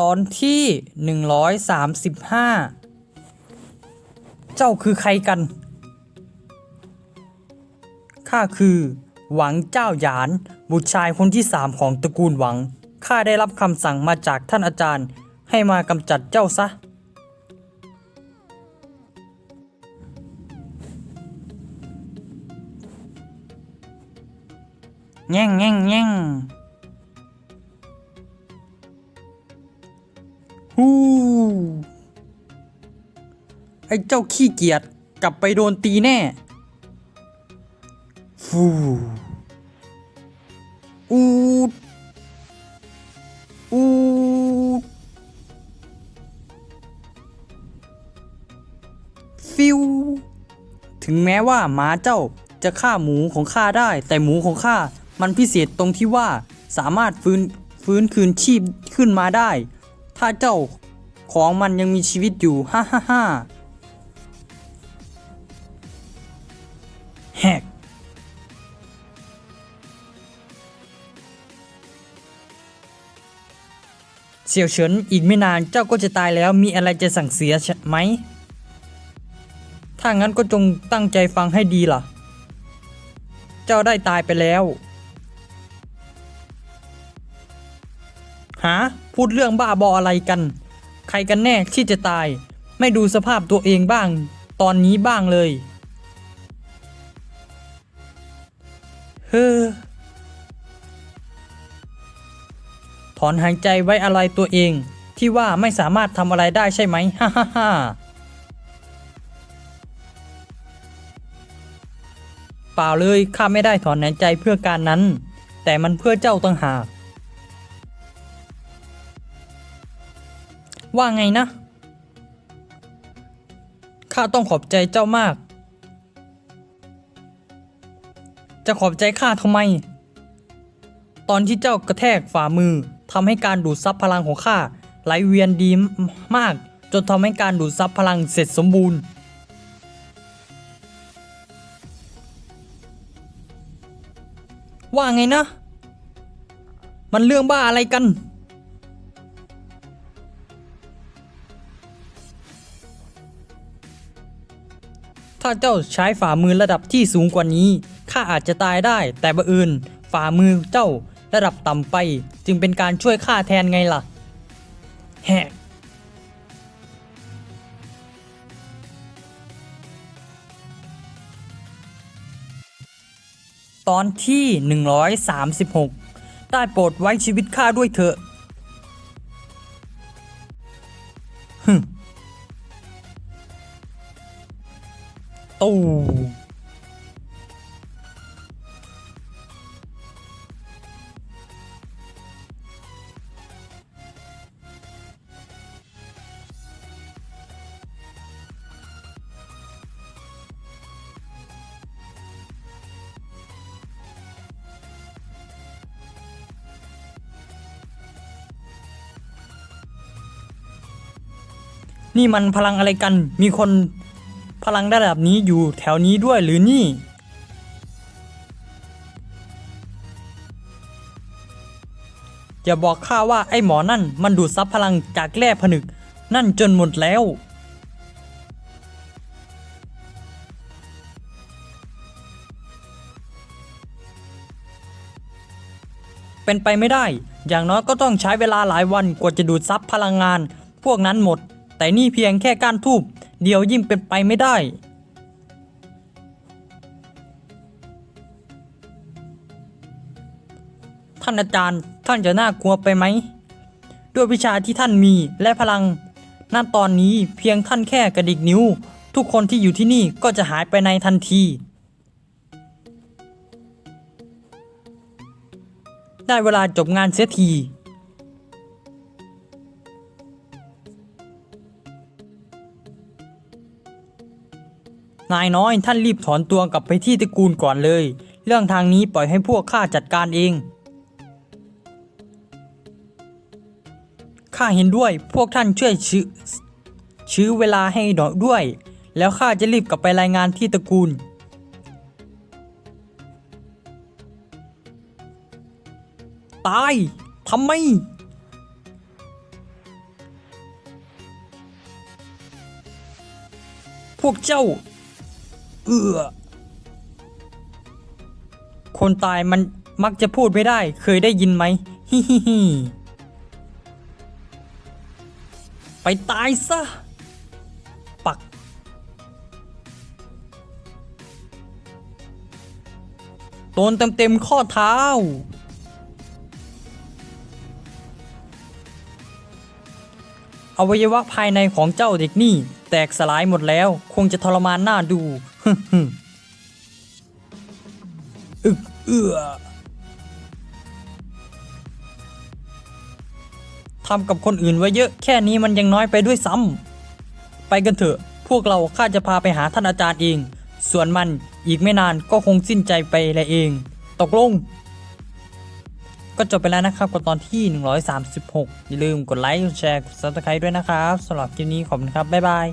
ตอนที่หนึ่งร้อยสามสิบห้าเจ้าคือใครกัน ข้าคือ หวังเจ้าหยาน บุตรชายคนที่สามของตระกูลหวัง ข้าได้รับคำสั่งมาจากท่านอาจารย์ ให้มากำจัดเจ้าซะ แง่งแง่งแง่ง ฮู้ไอ้เจ้าขี้เกียจกลับไปโดนตีแน่ฟูอูดอูดฟิว ถึงแม้ว่าหมาเจ้าจะฆ่าหมูของข้าได้ แต่หมูของข้ามันพิเศษตรงที่ว่าสามารถฟื้นฟื้นคืนชีพขึ้นมาได้ ถ้าเจ้าของมันยังมีชีวิตอยู่ ฮ่าฮ่าฮ่าแฮกเสี่ยวเฉินอีกไม่นานเจ้าก็จะตายแล้วมีอะไรจะสั่งเสียใช่ไหม ถ้างั้นก็จงตั้งใจฟังให้ดีล่ะ เจ้าได้ตายไปแล้ว หา พูดเรื่องบ้าบออะไรกัน ใครกันแน่ที่จะตาย ไม่ดูสภาพตัวเองบ้าง ตอนนี้บ้างเลย เฮ้อถอนหายใจไว้อะไรตัวเอง ที่ว่าไม่สามารถทำอะไรได้ใช่ไหมฮ่าฮ่าฮ่าเปล่าเลยข้าไม่ได้ถอนหายใจเพื่อการนั้น แต่มันเพื่อเจ้าต่างหาก ว่าไงนะ ข้าต้องขอบใจเจ้ามาก จะขอบใจข้าทำไม ตอนที่เจ้ากระแทกฝ่ามือทำให้การดูดซับพลังของข้าไหลเวียนดีมาก จนทำให้การดูดซับพลังเสร็จสมบูรณ์ว่าไงนะ มันเรื่องบ้าอะไรกัน ถ้าเจ้าใช้ฝ่ามือระดับที่สูงกว่านี้ข้าอาจจะตายได้ แต่บังเอิญฝ่ามือเจ้าระดับต่ำไป จึงเป็นการช่วยข้าแทนไงล่ะ แฮตอนที่ 136 ได้โปรดไว้ชีวิตข้าด้วยเถอะ ตูนี่มันพลังอะไรกัน มีคน พลังระดับนี้อยู่แถวนี้ด้วยหรือนี่ อย่าบอกข้าว่าไอ้หมอนั่นมันดูดซับพลังจากแร่ผนึก นั่นจนหมดแล้ว เป็นไปไม่ได้ อย่างน้อยก็ต้องใช้เวลาหลายวันกว่าจะดูดซับพลังงาน พวกนั้นหมด แต่นี่เพียงแค่ก้านทูบ เดียวยิ่งเป็นไปไม่ได้ ท่านอาจารย์ท่านจะน่ากลัวไปไหม ด้วยวิชาที่ท่านมีและพลังณตอนนี้เพียงท่านแค่กระดิกนิ้ว ทุกคนที่อยู่ที่นี่ก็จะหายไปในทันที ได้เวลาจบงานเสียที นายน้อยท่านรีบถอนตัวกลับไปที่ตระกูลก่อนเลย เรื่องทางนี้ปล่อยให้พวกข้าจัดการเอง ข้าเห็นด้วยพวกท่านช่วยชื้อเวลาให้หน่อยด้วย แล้วข้าจะรีบกลับไปรายงานที่ตระกูลตายทำไม พวกเจ้า เอือคนตายมันมักจะพูดไม่ได้ เคยได้ยินไหมฮิฮิฮิไปตายซะ ปัก โดนเต็มเต็มๆข้อเท้า อวัยวะภายในของเจ้าเด็กนี่ แตกสลายหมดแล้ว คงจะทรมานหน้าดู อึกเอื้อทำกับคนอื่นไว้เยอะแค่นี้มันยังน้อยไปด้วยซ้ำไปกันเถอะ พวกเราข้าจะพาไปหาท่านอาจารย์เอง ส่วนมันอีกไม่นานก็คงสิ้นใจไปละเอง ตกลง ก็จบไปแล้วนะครับกับตอนที่ 136 อย่าลืมกดไลค์กดแชร์กด subscribe ด้วยนะครับสำหรับคลิปนี้ขอบคุณครับ บ๊ายบาย